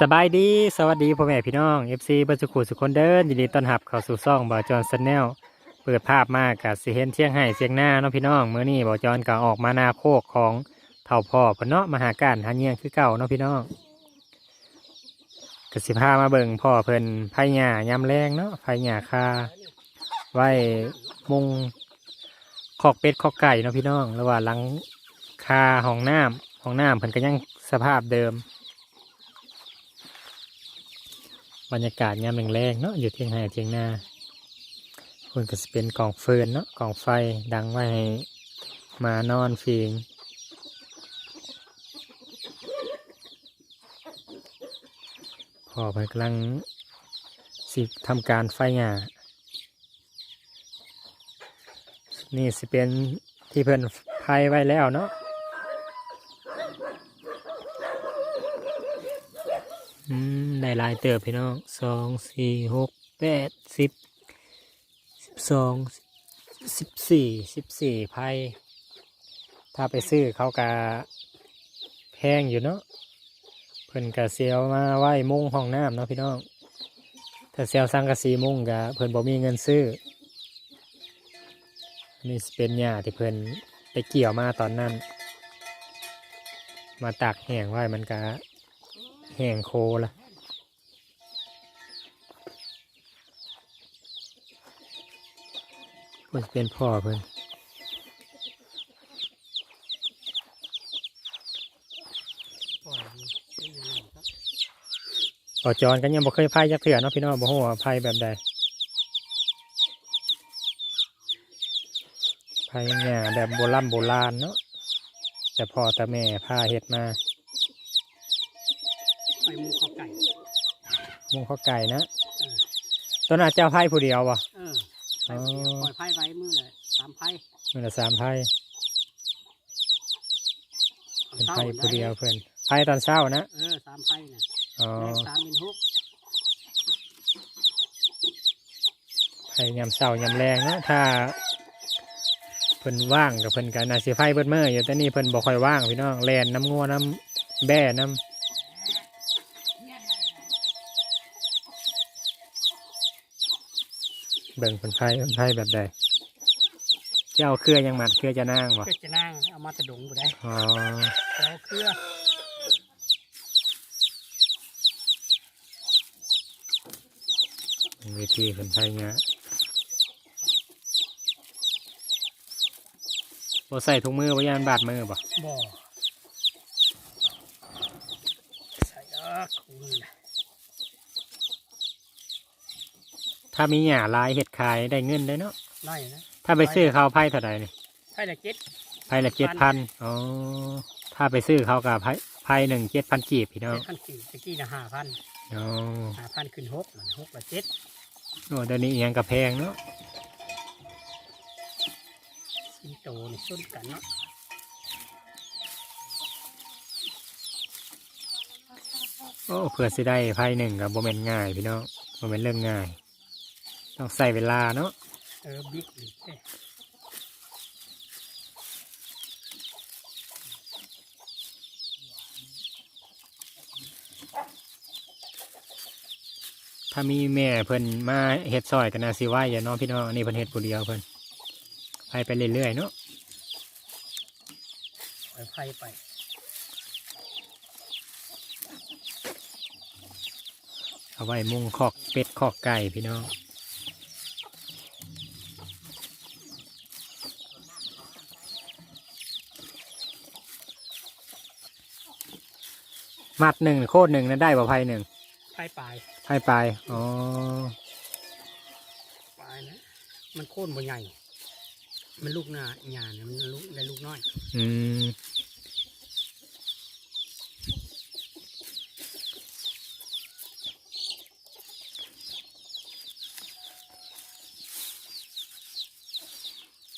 สบายดี สวัสดีพ่อแม่พี่น้อง FC บัจุขุสุคนเดินยินดีต้อนรับเข้าสู่ซ่องบ่อจอนซันแนลเปิดภาพมากกับสิเห็นเชียงไห้เชียงหน้าเนาะพี่น้องเมื่อนี้บ่อจอนก็ออกมาหนาโคกของเท่าพ่อพนเนาะมาหาการหาเงียงคือเก่าเนาะพี่น้องกสิพามาเบิ่งพ่อเพิ่นไผ่หญ้ายามแรงเนาะไผ่หญ้าคาไว้มุงคอกเป็ดคอกไก่เนาะพี่น้องระหว่างหลังคาห้องน้ำห้องน้ำเพิ่นก็ยังสภาพเดิม บรรยากาศยามแรงๆเนาะอยู่เทียงไห้เทียงนาคุณก็จะเป็นกองเฟินเนาะกองไฟดังไว้ให้มานอนฟิงพอไปกำลังสิทำการไฟหยานี่สิเป็นที่เพิ่นไฟไว้แล้วเนาะ อืมได้หลายเติบพี่น้องสองสี่หกแปดสิบสิบสองสิบสี่สิบสี่ไพ่ถ้าไปซื้อเขากะแพงอยู่เนาะเพิ่นกะเซียวมาไหว้มุงห้องน้ำเนาะพี่น้องถ้าเซียวสังกะสีมุงกะเพิ่นบ่มีเงินซื้อนี่เป็นหญ้าที่เพิ่นไปเกี่ยวมาตอนนั้น มาตักแห้งไว้มันกะ แห้งโคละมันเป็นพ่อเพิ่อนปอจอนกันยังบ่เคยพายยักเถื่อเนาะพี่น้องบ่ฮู้ว่าพายแบบใดพายหญ้าแบบโบราณโบราณเนาะแต่พ่อแต่แม่พาเฮ็ดมา มุงข้าวไก่นะเออ ต้นอาจจะเอาไพ่ผู้เดียววะเออไปผู้เดียวปล่อยไพ่ไว้มือเลยสามไพ่มันละสามไพ่เป็นไพ่ผู้เดียวเพื่อนไพ่ตอนเช้านะเออสามไพ่น่ะอ๋อแรกสามเป็นหกไพ่ยำเช้ายำแรงนะถ้าเพิ่นว่างกับเพิ่นกันนาสิไพ่เบิดเมื่ออยู่แต่นี่เพิ่นบ่ค่อยว่างพี่น้องแลนน้ำงัวน้ำแบ่น้ำ เบิ่งเพิ่นไพ่เพิ่นไพ่แบบใดเจ้าเครือยังหมัดเครือจะนั่งบ่เพื่อจะนั่งเอามาตะดงกูได้อ๋อแล้วเครือเป็นวิธีคนไทยเนี่ยบ่ใส่ถุงมือบ่ยานบาดมือบ่บ่อใส่เออคู่มือนะ ถ้ามีหญ้าลายเห็ดขายได้เงินได้เนาะไล่นะถ้าไปซื้อเขาไพ่เท่าใดนี่ไพ่ละเจ็ดไพ่ละเจ็ดพันอ๋อถ้าไปซื้อเขากับไพ่ไพ่หนึ่งเจ็ดพันกีบพี่น้องเจ็ดพันสี่ตะกี้นะห้าพันอ๋อห้าพันขึ้นหกมันหกละเจ็ดโอ้เดี๋ยวนี้อิหยังกับแพงเนาะสิงโตนี่ส้นกันเนาะโอ้เพื่อสิได้ไพ่หนึ่งกับโมเมนง่ายพี่น้องโมเมนเรื่องง่าย ต้องใส่เวลาเนาะเออบิ๊กนี่เอ้ยถ้ามีแม่เพิ่นมาเฮ็ดซอยกันนาสิไหวอย่าเน้องพี่น้องอันนี้เพิ่นเฮ็ดผู้เดียวเพิ่นไปไปเรื่อยๆเนาะปล่อยไพ่ไปเอาไว้มุงคอกเป็ดคอกไก่พี่น้อง มัดหนึ่งโคตรหนึ่งนั้นได้ป่ะไพ่หนึ่งไพ่ปลายไพ่ปลายอ๋อปลายนะมันโค่นบ่ใหญ่ มันลูกหน้าหยาเนี่ยมันลูกได้ลูกน้อย อืม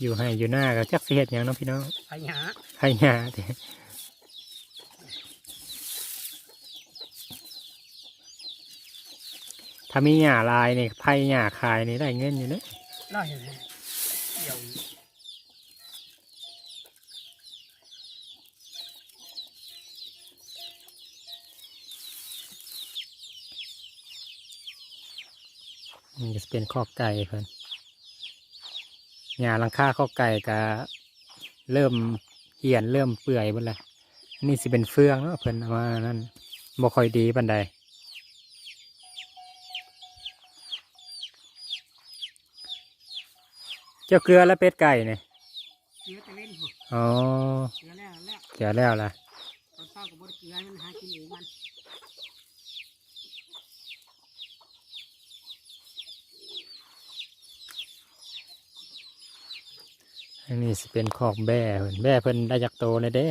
อยู่ให้อยู่หน้าก็จักสิเฮ็ดหยังเนาะพี่น้องไพ่หยาให้หน้า ถ้ามีหญ้าลายนี่ไผ่หญ้าคายนี่ได้เงินอยู่นะได้อยู่นะเดี๋ยวมันจะเป็นข้อไก่เพื่อนหญ้าลังค่าข้อไก่ก็เริ่มเหี่ยนเริ่มเปื่อยหมดแล้วนี่สิเป็นเฟืองเนาะเพื่นเอามานั่นบ่ค่อยดีบันได เจ้าเกลือและเป็ดไก่เนี่ยเกลือจะเล่นหัวอ๋อเกลือแล้วแล้วเกลือแล้วล่ะตอนเช้ากับบดเกลือให้มันหากินเองมันอันนี้สิเป็นคอกแบ่เพิ่นแบ่เพิ่นได้จากโตเลยเด้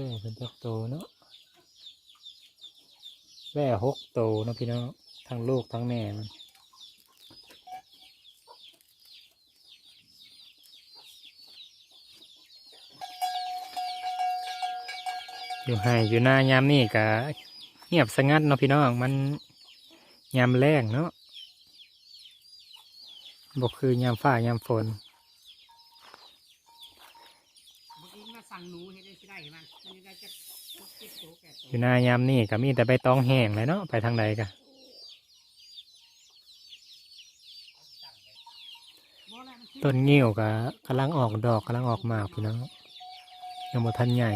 แบ่เพิ่นจากโตเนาะแบ่หกโตเนาะพี่น้องทั้งลูกทั้งแม่มันอยู่ให้อยู่หน้ายามนี่ก็เงียบสงัดเนาะพี่น้องมันยามแรงเนาะบอกคือยามฟ้ายามฝน เมื่อกี้มาสั่งหนูให้ได้สิได้เห็นมันมันได้จะพกเก็บโตแก่โต อยู่หน้ายามนี่ก็มีแต่ใบตองแห้งเลยเนาะไปทางใดกะต้นต้นงิ้วก็กำลังออกดอกกำลังออกหมากพี่น้องยังบ่ทันใหญ่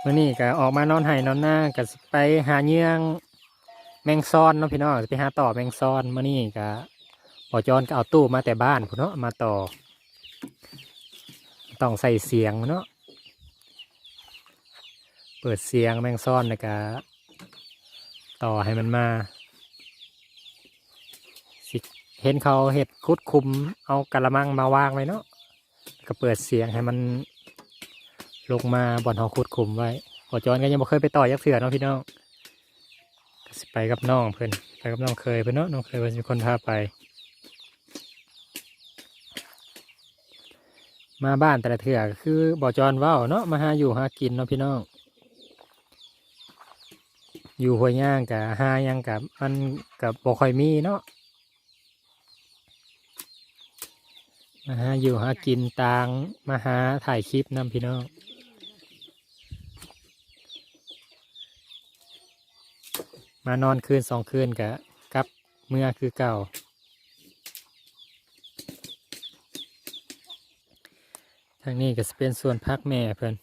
เมื่อนี้ก็ออกมานอนไห้นอนหน้าก็ไปหาเยื่องแมงซอนเนาะพี่น้องไปหาต่อแมงซอนเมื่อนี้ก็ปอจอนก็เอาตู้มาแต่บ้านพุ่นเนาะมาต่อ ต้องใส่เสียงเนาะ เปิดเสียงแมงซ่อนแล้วก็ต่อให้มันมาสิเห็นเขาเห็ดคุดคุมเอากระมังมาวางไว้เนาะก็เปิดเสียงให้มันลงมาบ่อนเขาคุดคุมไว้ปอจอนก็ยังบ่เคยไปต่อยักเสือเนาะพี่น้องก็สิไปกับน้องเพิ่อนไปกับน้องเคยเพิ่อนเนาะน้องเคยเป็นคนพาไป มาบ้านแต่ละเถื่อคือบ่อจอนว้าเนาะมาหาอยู่หากินเนาะพี่น้อง อยู่ห้วย่างกับหายังกับมันกับบ่ค่อยมีเนาะมาหาอยู่หากินตางมาหาถ่ายคลิปนํพี่น้องมานอนคืนสองคืนกะกับเมื่อคือเก่า ทางนี้ก็จะเป็นส่วนพักแม่เพิ่อน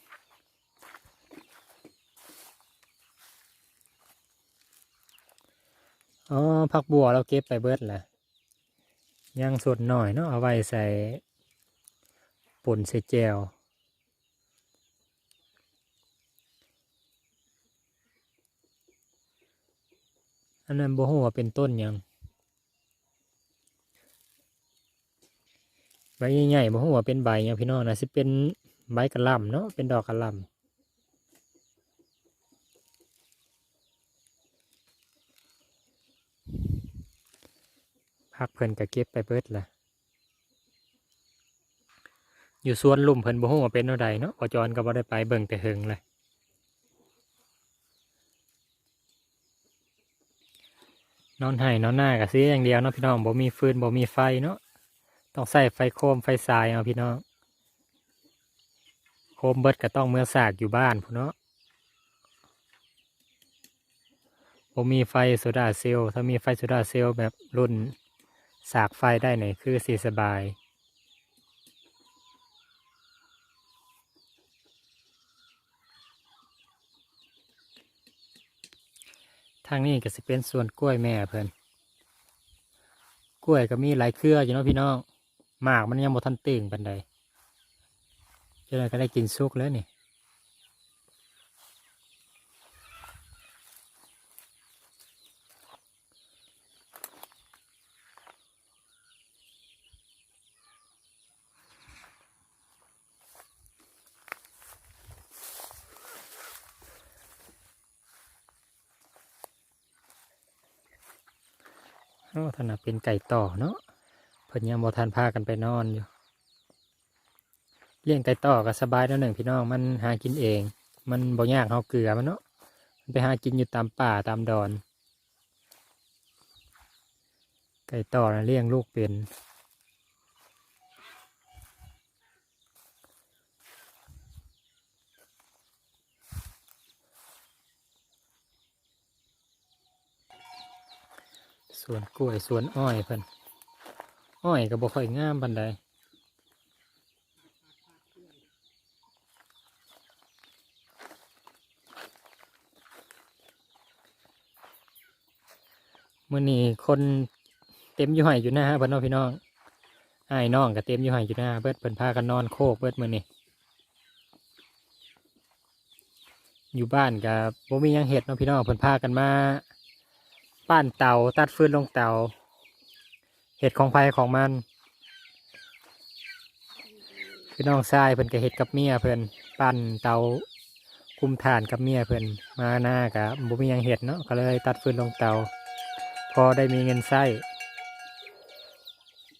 อ๋อพักบัวเราเก็บไปเบิดแหละยังสดหน่อยเนาะเอาไว้ใส่ป่นใส่แจวอันนั้นบ่ฮู้ว่าเป็นต้นยังใบใหญ่ๆบ่ฮู้ว่าเป็นใบยังพี่น้องนะสิเป็นใบกระลำเนาะเป็นดอกกระลำ พักเพิ่นก็เก็บไปเบิดละอยู่สวนลุ่มเพิ่นบ่ฮู้ว่าเป็นเท่าใดเนาะพอจอนก็บ่ได้ไปเบิ่งแต่เฮิงเลยนอนไห้นอนหน้าก็เสียอย่างเดียวเนาะพี่น้องบ่มีฟืนบ่มีไฟเนาะต้องใส่ไฟโคมไฟสายเอาพี่น้องโคมเบิดก็ต้องเมื่อสากอยู่บ้านพูนเนาะผมมีไฟโซดาเซลล์ถ้ามีไฟโซดาเซลล์แบบรุ่น สากไฟได้เนี่ยคือสีสบายทางนี้ก็จะเป็นส่วนกล้วยแม่เพิ่นกล้วยก็มีหลายเครืออยู่เนาะพี่น้องหมากมันยังบ่ทันตึงปันใดเจ้าหน่อยก็ได้กินสุกแล้วนี่ โอ้ถนัดเป็นไก่ต่อเนาะเพิ่นยังบ่ทันพากันไปนอนอยู่ เลี้ยงไก่ต่อก็สบายแล้วหนึ่งพี่น้องมันหากินเอง มันบ่ยากเฮาเกลือมันเนาะมันไปหากินอยู่ตามป่าตามดอน ไก่ต่อนะเลี้ยงลูกเป็น วนกล้วยสวนอ้อยเพิ่นอ้อยก็บ่ค่อยงามปานใดมื้อนี้คนเต็มอยู่ไห้อยู่หน้าเพิ่นเนาะพี่น้องอ้น้องก็เต็มอยู่ไห้อยู่หน้าเบิดเพิ่นพากันนอนโคกเบิดมื้อนี้อยู่บ้านก็บ่มียังเฮ็ดเนาะพี่น้องเพิ่นพากันมา ปั้นเตาตัดฟืนลงเตาเห็ดของไฟของมันพี่น้องชายเพิ่นก็เห็ดกับเมียเพิ่นปั้นเตาคุมถ่านกับเมียเพิ่นมาหน้ากับบุมียังเห็ดเนาะก็เลยตัดฟืนลงเตา พอได้มีเงินใช้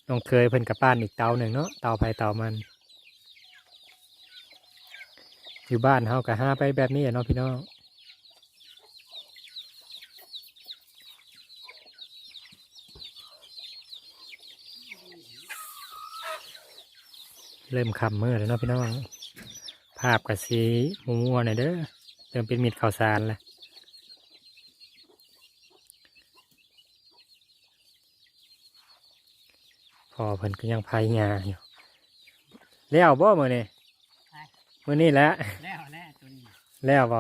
น้องเคยเพิ่นกับปั้นอีกเตาหนึ่งเนาะเตาไฟเตามัน อยู่บ้านเฮาก็ห้าไปแบบนี้เนาะพี่น้อง เริ่มคำมืดแล้วเนาะพี่น้อง ภาพกับสีมัวๆหน่อยเด้อเริ่มเป็นมิดข่าวสารแล้วพอเพิ่นก็ยังพายงาอยู่แล้วบ่มือนี่มือนี่แหล้วแล้วแล้วตัวนี้แล้วบ่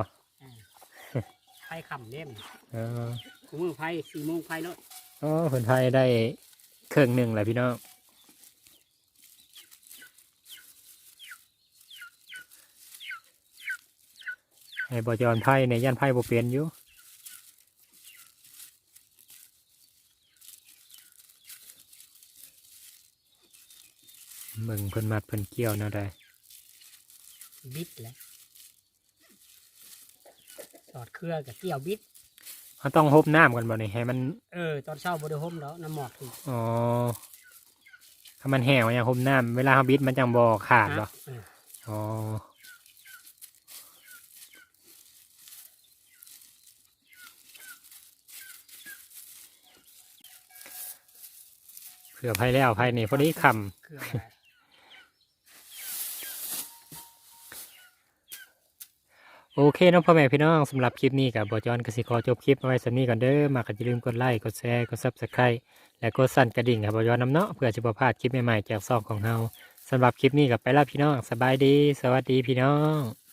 ไพ่ขำเล่มเออกูมือไพ่สี่โมงไพ่แล้วอ๋อเพิ่นพายได้เครื่องหนึ่งแหละพี่น้อง ไอ้บอจอนไพ่ในย่านไพ่บ่เปลี่ยนอยู่มึงเพิ่นมัดเพิ่นเกี่ยวแนวใดบิดแล้วสอดเครือกับเกี่ยวบิดเขาต้องหบน้ำกันบ่นี่ให้มันเออตอนเช้าบริโภคแล้วน้ำหมอกถูกอ๋อถ้ามันแห้งมันยังหบน้ำเวลาเขาบิดมันจังบ่ขาดบ่เอออ๋ เผื่อไพ่แล้วไพ่นี่พอดีคเครืออะไรำโอเคเน้องพ่อแม่พี่น้องสำหรับคลิปนี้กับบอจอนกสิขอจบคลิปเอาไว้สำนี้ก่อนเด้อมากก็อย่าลืมกดไลค์กดแชร์กดซับสไครต์และกดสั่นกระดิ่งกับบอจอนน้ำเนาะเพื่อจะบ่พลาดคลิปใหม่ๆจากซองของเฮาสำหรับคลิปนี้กับไปแล้วพี่น้องสบายดี สวัสดีพี่น้อง